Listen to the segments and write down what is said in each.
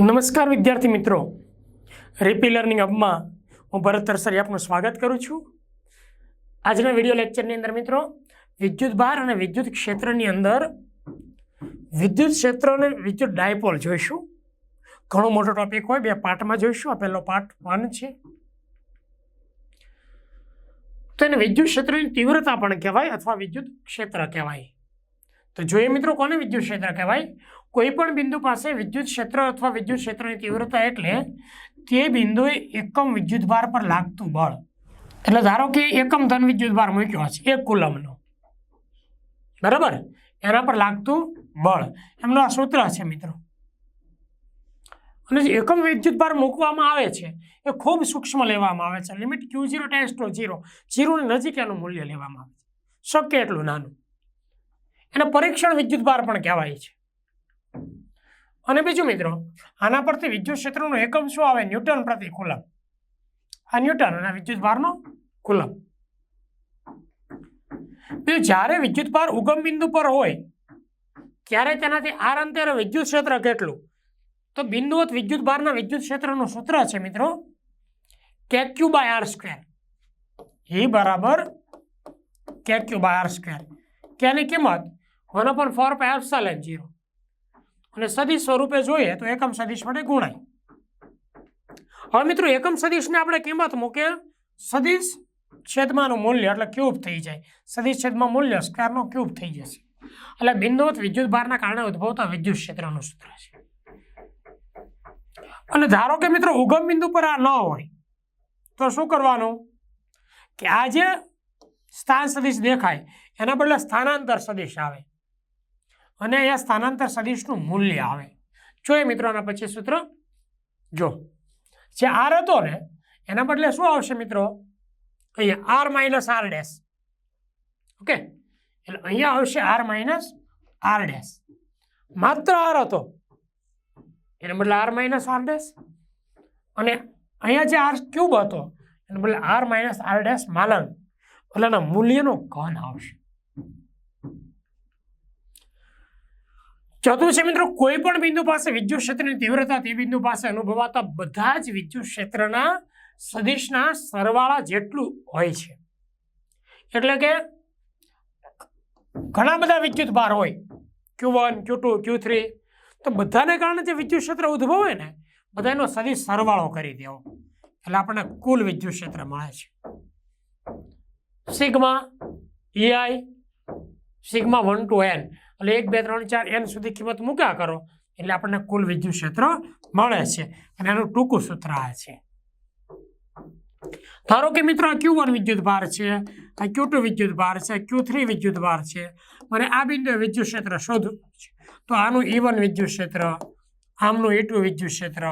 નમસ્કાર વિદ્યાર્થી મિત્રો. રેપી લર્નિંગ હબમાં હું ભરત તરસરી આપનું સ્વાગત કરું છું. આજના વીડિયો લેક્ચરની અંદર મિત્રો, વિદ્યુત ભાર અને વિદ્યુત ક્ષેત્રની અંદર વિદ્યુત ક્ષેત્ર અને વિદ્યુત ડાયપોલ જોઈશું. ઘણો મોટો ટોપિક હોય, બે પાર્ટમાં જોઈશું. આ પહેલો પાર્ટ વન છે. તો એને વિદ્યુત ક્ષેત્રની તીવ્રતા પણ કહેવાય અથવા વિદ્યુત ક્ષેત્ર કહેવાય. તો જોઈએ મિત્રો, કોને વિદ્યુત ક્ષેત્ર કહેવાય? કોઈ પણ બિંદુ પાસે વિદ્યુત ક્ષેત્ર અથવા વિદ્યુત ક્ષેત્રની તીવ્રતા એટલે તે બિંદુએ એકમ વિદ્યુત ભાર પર લાગતું બળ. એટલે ધારો કે એકમ ધન વિદ્યુત ભાર મૂક્યો હશે, એક કુલમનો બરાબર? એના પર લાગતું બળ. એમનું આ સૂત્ર છે મિત્રો. અને જે એકમ વિદ્યુત ભાર મૂકવામાં આવે છે, એ ખૂબ સૂક્ષ્મ લેવામાં આવે છે. Limit Q zero tends to zero ઝીરોની નજીક એનું મૂલ્ય લેવામાં આવે છે. શક્ય એટલું નાનું. એને પરીક્ષણ વિદ્યુત ભાર પણ કહેવાય છે. અને બીજું મિત્રો, આના પરથી વિદ્યુત ક્ષેત્રનું એકમ શું આવે? ન્યૂટન પ્રતિ કુલમ આ ન્યૂટન અને વિદ્યુત ભારનો કુલમ બીજું, જ્યારે વિદ્યુત ભાર ઉગમ બિંદુ પર હોય, ત્યારે તેનાથી આર અંતરે વિદ્યુત ક્ષેત્ર કેટલું? તો બિંદુવત વિદ્યુત ભારના વિદ્યુત ક્ષેત્રનું સૂત્ર છે મિત્રો કે ક્યુ બાય આર સ્ક્વેર. એ બરાબર કે ક્યુ બાય આર સ્ક્વેર. કેની કિંમત? One upon four pi epsilon zero અને સદીશ સ્વરૂપે જોઈએ તો એકમ સદિશ માટે ગુણાય. હવે મિત્રો એકમ સદીશને આપણે કિંમત મૂકે સદીશ છેદમાંનું મૂલ્ય એટલે ક્યુબ થઈ જાય. સદીશ છેદમાં મૂલ્ય સ્ક્વેરનો ક્યુબ થઈ જશે. એટલે બિંદુવત વિદ્યુત ભારના કારણે ઉદ્ભવતા વિદ્યુત ક્ષેત્રનું સૂત્ર છે. અને ધારો કે મિત્રો ઉગમ બિંદુ પર આ ન હોય, તો શું કરવાનું? કે આ જે સ્થાન સદિશ દેખાય, એના બદલે સ્થાનાંતર સદિશ આવે. અને અહીંયા સ્થાનાંતર સદિશનું મૂલ્ય આવે. જોઈએ મિત્રો આના પછી સૂત્ર, જો. જે આર હતો ને, એના બદલે શું આવશે મિત્રો? અહીંયા R minus R dash okay એટલે અહીંયા આવશે આર માઇનસ આર ડેશ માત્ર આર હતો. એના બદલે આર માઇનસ આર ડેશ અને અહીંયા જે આર ક્યુબ હતો, એને બદલે આર માઇનસ આર ડેશ માલંગ એટલે એના મૂલ્યનો ઘન આવશે. ચોથું છે મિત્રો, કોઈ પણ બિંદુ પાસે વિદ્યુત ક્ષેત્રની તીવ્રતા તે બિંદુ પાસે અનુભવાતા બધા જ વિદ્યુત ક્ષેત્રના સદિશના સરવાળા જેટલું હોય છે. એટલે કે ઘણા બધા વિદ્યુત ભાર હોય. Q one, Q two, Q three તો બધાને કારણે જે વિદ્યુત ક્ષેત્ર ઉદ્ભવે ને, બધાનો સદી સરવાળો કરી દેવો એટલે આપણને કુલ વિદ્યુત ક્ષેત્ર મળે છે. Sigma E I sigma one two N એટલે એક, બે, ત્રણ, ચાર એન સુધી કિંમત મૂક્યા કરો, એટલે આપણને કુલ વિદ્યુત ક્ષેત્ર મળે છે. અને એનું ટૂંકું સૂત્ર આ છે. ધારો કે મિત્રો આ ક્યુ વન વિદ્યુત ભાર છે, આ ક્યુ ટુ વિદ્યુત ભાર છે ક્યુ થ્રી વિદ્યુત ભાર છે, મને આ બિંદુએ વિદ્યુત ક્ષેત્ર શોધવું છે. તો આનું ઈ વન વિદ્યુત ક્ષેત્ર, આમનું ઈ ટુ વિદ્યુત ક્ષેત્ર,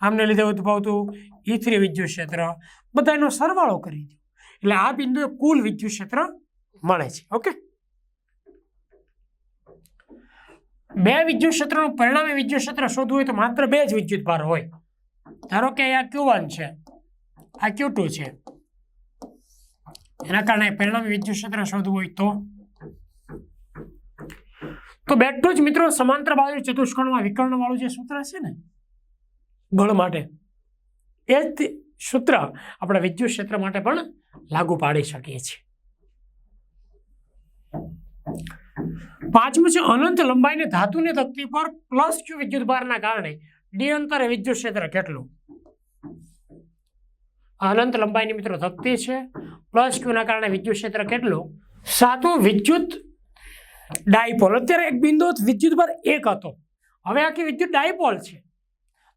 આમને લીધે ઉદ્ભવતું ઈ થ્રી વિદ્યુત ક્ષેત્ર, બધાનો સરવાળો કરી દો એટલે આ બિંદુએ કુલ વિદ્યુત ક્ષેત્ર મળે છે, ઓકે? બે વિદ્યુત ક્ષેત્રનું પરિણામે વિદ્યુત ક્ષેત્ર શોધવું હોય તો માત્ર બે જ વિદ્યુત ભાર હોય. ધારો કે આ ક્યુ વન છે. આ ક્યુ છે? એના કારણે પરિણામી વિદ્યુત ક્ષેત્ર શોધવું હોય તો? તો બેઠું જ મિત્રો, સમાંતર બાજુ ચતુષ્કોણમાં વિકર્ણ વાળું જે સૂત્ર છે ને બળ માટે, એ જ સૂત્ર આપણે વિદ્યુત ક્ષેત્ર માટે પણ લાગુ પાડી શકીએ છીએ. પાંચમું છે, અનંત લંબાઈની ધાતુની તકતી પર પ્લસ ક્યુ વિદ્યુત ભારના કારણે ડી અંતરે વિદ્યુત ક્ષેત્ર કેટલું? અનંત લંબાઈની મિત્રો તકતી છે. પ્લસ ટુના કારણે વિદ્યુત ક્ષેત્ર કેટલું? સાતું વિદ્યુત ડાયપોલ. અત્યારે એક બિંદુ વિદ્યુત પર એક હતો. હવે આખી વિદ્યુત ડાયપોલ છે.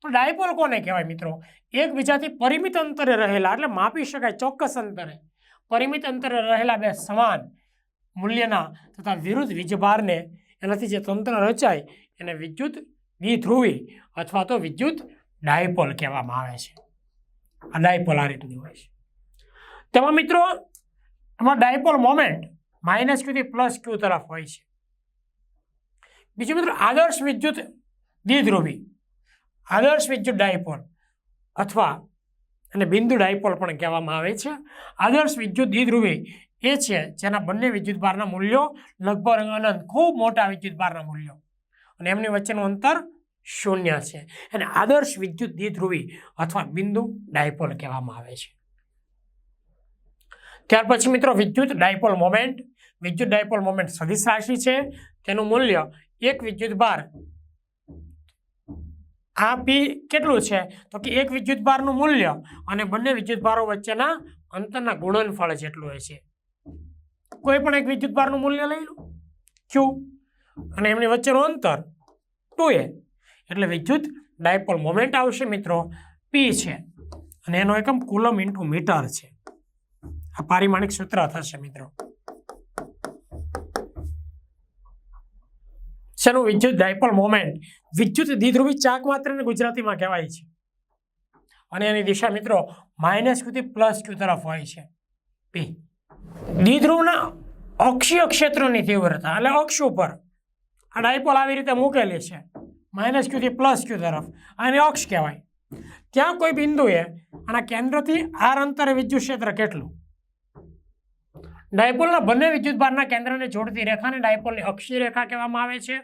તો ડાયપોલ કોને કહેવાય મિત્રો? એકબીજાથી પરિમિત અંતરે રહેલા, એટલે માપી શકાય ચોક્કસ અંતરે. પરિમિત અંતરે રહેલા બે સમાન મૂલ્યના તથા વિરુદ્ધ વીજભારને, એનાથી જે તંત્ર રચાય, એને વિદ્યુત દ્વિધ્રુવી અથવા તો વિદ્યુત ડાયપોલ કહેવામાં આવે છે. આ ડાયપોલ આ રીતની હોય છે. તેમાં મિત્રો એમાં ડાયપોલ મોમેન્ટ માઇનસ ક્યુથી પ્લસ ક્યુ તરફ હોય છે. બીજું મિત્રો, આદર્શ વિદ્યુત દ્વિધ્રુવી. આદર્શ વિદ્યુત ડાયપોલ અથવા અને બિંદુ ડાયપોલ પણ કહેવામાં આવે છે. આદર્શ વિદ્યુત દ્વિધ્રુવી એ છે જેના બંને વિદ્યુતભારના મૂલ્યો લગભગ અનંત, ખૂબ મોટા વિદ્યુતભારના મૂલ્યો. અને એમની વચ્ચેનું અંતર શૂન્ય છે. અને આદર્શ વિદ્યુત દ્વિધ્રુવી અથવા બિંદુ ડાયપોલ કહેવામાં આવે છે. ત્યાર પછી મિત્રો વિદ્યુત ડાયપોલ મોમેન્ટ. વિદ્યુત ડાયપોલ મોમેન્ટ સદિશ રાશિ છે. તેનું મૂલ્ય એક વિદ્યુત ભાર આ પી કેટલું છે? તો કે એક વિદ્યુત ભારનું મૂલ્ય અને બંને વિદ્યુત ભારો વચ્ચેના અંતરના ગુણનફળ જેટલું હોય છે. કોઈ પણ એક વિદ્યુત ભારનું મૂલ્ય લઈ લો. ક્યુ અને એમની વચ્ચેનું અંતર ટુ એ એટલે વિદ્યુત ડાયપોલ મોમેન્ટ આવશે મિત્રો. પી છે. અને એનો એકમ કુલમ ઇન્ટુ મીટર છે. આ પારિમાણિક સૂત્ર થશે મિત્રો. શેનું વિદ્યુત ડાયપોલ મોમેન્ટ વિદ્યુત દ્વિધ્રુવી ચાક માત્રને ગુજરાતીમાં કહેવાય છે. અને એની દિશા મિત્રો માઇનસ ક્યુથી પ્લસ ક્યુ તરફ હોય છે. પી દ્વિધ્રુવના અક્ષીય ક્ષેત્રની તીવ્રતા, એટલે અક્ષ ઉપર. આ ડાયપોલ આવી રીતે મૂકેલી છે. માઇનસ ક્યુથી પ્લસ ક્યુ તરફ. આને અક્ષ કહેવાય. ત્યાં કોઈ બિંદુએ આના કેન્દ્રથી આર અંતરે વિદ્યુત ક્ષેત્ર કેટલું? ડાયપોલના બંને વિદ્યુતભારના કેન્દ્રને જોડતી રેખાને ડાયપોલની અક્ષી રેખા કહેવામાં આવે છે.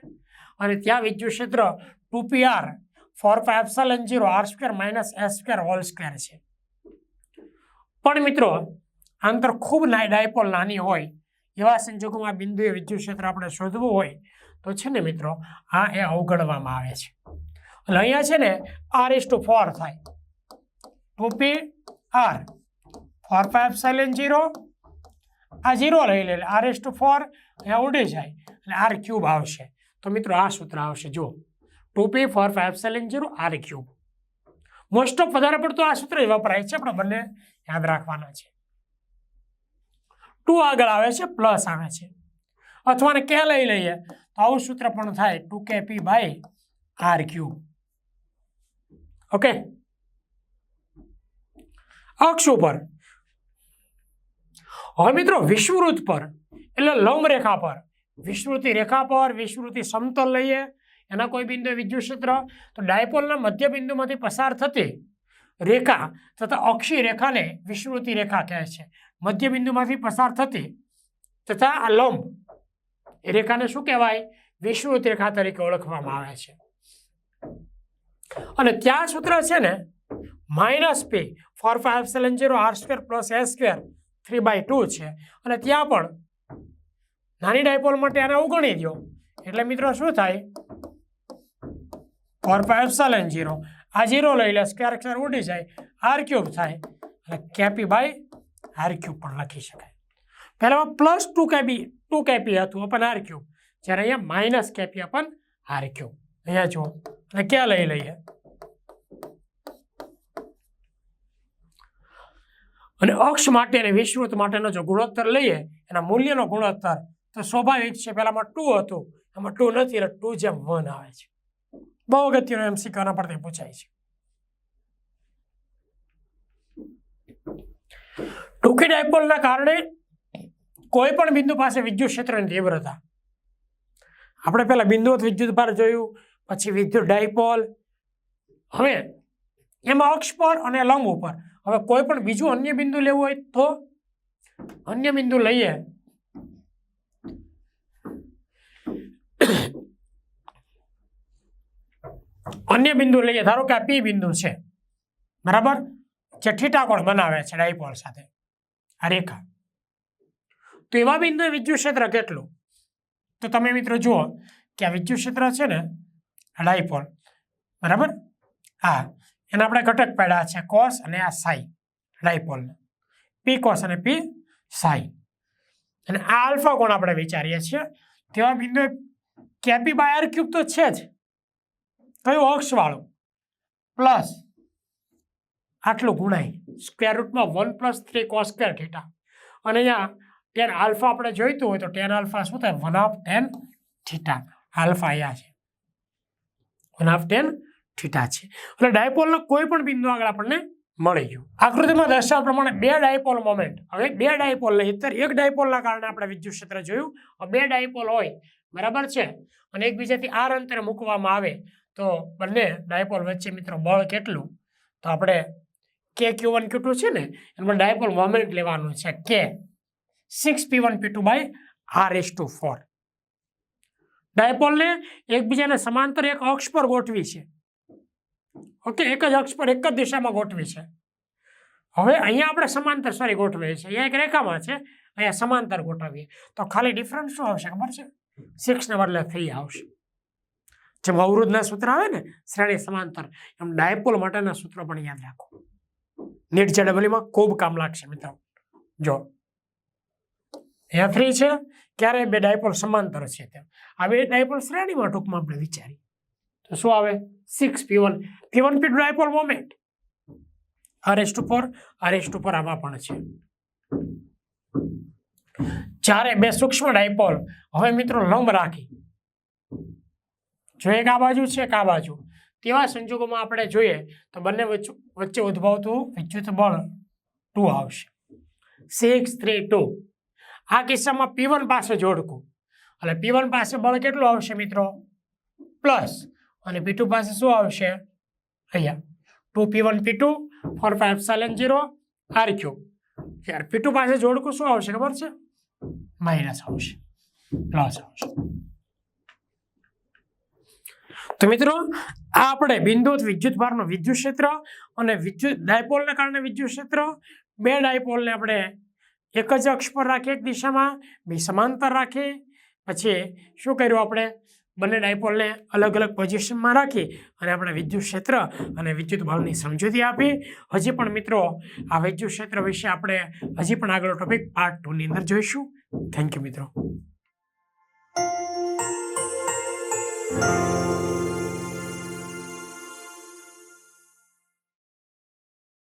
અને ત્યાં વિદ્યુત ક્ષેત્ર two P R four five N zero R square minus S square whole square છે. પણ મિત્રો, આંતર ખૂબ ડાયપોલ નાની હોય એવા સંજોગોમાં બિંદુએ વિદ્યુત ક્ષેત્ર આપણે શોધવું હોય તો છે ને મિત્રો, આ એ અવગણવામાં આવે છે. એટલે અહીંયા છે ને આર ઇસ ટુ ફોર થાય. Two P R four five epsilon zero આ ઝીરો લઈ લે આર એસ ટુ ફોર અહીંયા ઉડી જાય એટલે આર ક્યુબ આવશે. તો મિત્રો આ સૂત્ર આવશે જો two P four five epsilon zero R cube most of વધારે પડતું આ સૂત્ર જ વપરાય છે આપણે બંને યાદ રાખવાના છે. ટુ આગળ આવે છે પ્લસ આવે છે. અથવા કે લઈ લઈએ? તો આવું સૂત્ર પણ થાય. Two K P by R Q okay અક્ષ ઉપર. હવે મિત્રો વિષુવવૃત્ત પર, એટલે લંબ રેખા પર. વિષુવૃત્તિ રેખા પર વિષુવૃત્તિ સમતલ લઈએ. એના કોઈ બિંદુએ વિદ્યુત ક્ષેત્ર. તો ડાયપોલના મધ્ય બિંદુમાંથી પસાર થતી રેખા તથા અક્ષી રેખાને વિષુવૃત્તિ રેખા કહે છે. મધ્ય બિંદુમાંથી પસાર થતી તથા આ લંબ એ રેખાને શું કહેવાય? વિષુવૃત્ત રેખા તરીકે ઓળખવામાં આવે છે. અને ત્યાં સૂત્ર છે ને, minus P, four five epsilon zero R square plus S square, three by two છે. અને ત્યાં પણ નાની ડાયપોલ માટે આને અવગણી દો. એટલે મિત્રો શું થાય? ફોર ફાઈવ સેલન જીરો આ જીરો લઈ લે, સ્ક્વેર સ્ક્વેર ઉડી જાય, આર ક્યુબ થાય. એટલે કેપી બાય આર ક્યુબ પણ લખી શકાય. પહેલામાં plus two K P two K P હતું અપન આર ક્યુબ જ્યારે અહીંયા minus K P upon R cube અહીંયા જુઓ. એટલે ક્યાં લઈ લઈએ? અને અક્ષ માટે અને વિસ્તૃત માટેનો જો ગુણોત્તર લઈએ, એના મૂલ્યનો ગુણોત્તર, તો સ્વાભાવિક છે, પહેલામાં ટુ હતું એમાં ટુ નથી, એટલે ટુ જેમ વન આવે છે. બહુ અગત્યનો એમ શીખવાના પરથી પૂછાય છે. ટૂંકી ડાયપોલના કારણે કોઈ પણ બિંદુ પાસે વિદ્યુત ક્ષેત્રની તીવ્રતા. આપણે પહેલાં બિંદુવત વિદ્યુત ભાર જોયું, પછી વિદ્યુત ડાયપોલ. હવે એમાં અક્ષ પર અને લંબ ઉપર. હવે કોઈ પણ બીજું અન્ય બિંદુ લેવું હોય તો? અન્ય બિંદુ લઈએ. અન્ય બિંદુ લઈએ. ધારો કે આ પી બિંદુ છે. બરાબર? જે ઠીટાકોણ બનાવે છે ડાયપોલ સાથે. આ રેખા. તો એવા બિંદુએ વિદ્યુત ક્ષેત્ર કેટલું? તો તમે મિત્રો જુઓ કે આ વિદ્યુત ક્ષેત્ર છે ને, ડાયપોલ, બરાબર? હા, એના આપણે ઘટક પાડ્યા છે કોસ અને આ સાઈ ડાયપોલના. પી કોસ અને પી સાઈ અને આ આલ્ફા કોણ આપણે વિચારીએ છીએ. તેવા બિંદુએ કેપી બાય આર ક્યુબ તો છે જ. કયું અક્ષવાળું? પ્લસ આટલું ગુણાય. Square રૂટમાં one plus three cos square theta. અને અહીંયા ટેન આલ્ફા આપણે જોઈતું હોય તો ટેન આલ્ફા શું થાય? One of tan theta alpha અહીંયા છે. વન ઓફ ટેન થીટા છે. એટલે ડાયપોલનો કોઈ પણ બિંદુ આગળ આપણને મળી ગયું. આકૃતિમાં દર્શાવ્યા પ્રમાણે બે ડાયપોલ મોમેન્ટ હવે બે ડાયપોલ નહીં, અત્યારે એક ડાયપોલના કારણે આપણે વિદ્યુત ક્ષેત્ર જોયું. બે ડાયપોલ હોય. બરાબર છે? અને એકબીજાથી આર અંતરે મૂકવામાં આવે. તો બંને ડાયપોલ વચ્ચે મિત્રો બળ કેટલું? તો આપણે કે ક્યુ વન ક્યુ ટુ છે ને, એમાં ડાયપોલ મોમેન્ટ લેવાનું છે. કે six P one P two by R S two four ડાયપોલને એકબીજાને સમાંતર એક અક્ષ પર ગોઠવી છે. ઓકે એક જ અક્ષ પર એક જ દિશામાં ગોઠવી છે. હવે અહીંયા આપણે સમાંતર સોરી ગોઠવીએ છીએ. અહીંયા એક રેખામાં છે, અહીંયા સમાંતર ગોઠવીએ. તો ખાલી ડિફરન્સ શું આવશે, ખબર છે? સિક્સને બદલે થ્રી આવશે. જેમ અવરોધના સૂત્ર આવે ને, શ્રેણી સમાંતર, એમ ડાયપોલ માટેના સૂત્રો પણ યાદ રાખો. નીટ જેડબલીમાં ખૂબ કામ લાગશે, મિત્રો. જો અહીંયા થ્રી છે ક્યારે બે ડાયપોલ સમાંતર છે તેમ આ બે ડાયપોલ શ્રેણીમાં ટૂંકમાં આપણે વિચારીએ. તો શું આવે? Six P one P one P dipole moment R S two four R S two four આમાં પણ છે. જ્યારે બે સૂક્ષ્મ ડાયપોલ હવે મિત્રો લંબ રાખી. જો એક આ બાજુ છે એક આ બાજુ? તેવા સંજોગોમાં આપણે જોઈએ તો બંને વચ્ચે ઉદ્ભવતું વિદ્યુત બળ ટુ આવશે. સિક્સ થ્રી ટુ આ કિસ્સામાં પી વન પાસે જોડકું. એટલે પી વન પાસે બળ કેટલું આવશે મિત્રો? પ્લસ અને પી ટુ પાસે શું આવશે? અહીંયા. Two P one P two four five seven zero R Q યાર પી ટુ પાસે જોડકું શું આવશે ખબર છે? માઇનસ આવશે. પ્લસ આવશે. તો મિત્રો, આ આપણે બિંદુત વિદ્યુત ભારનું વિદ્યુત ક્ષેત્ર અને વિદ્યુત ડાયપોલને કારણે વિદ્યુત ક્ષેત્ર બે ડાયપોલને આપણે એક જ અક્ષ પર રાખે, એક દિશામાં બે સમાંતર રાખે. પછી શું કર્યું આપણે? બંને ડાયપોલને અલગ અલગ પોઝિશનમાં રાખી અને આપણે વિદ્યુત ક્ષેત્ર અને વિદ્યુત ભાવની સમજૂતી આપી. હજી પણ મિત્રો, આ વિદ્યુત ક્ષેત્ર વિશે આપણે હજી પણ આગળ ટોપિક પાર્ટ ટુની અંદર જોઈશું. થેન્ક યુ મિત્રો.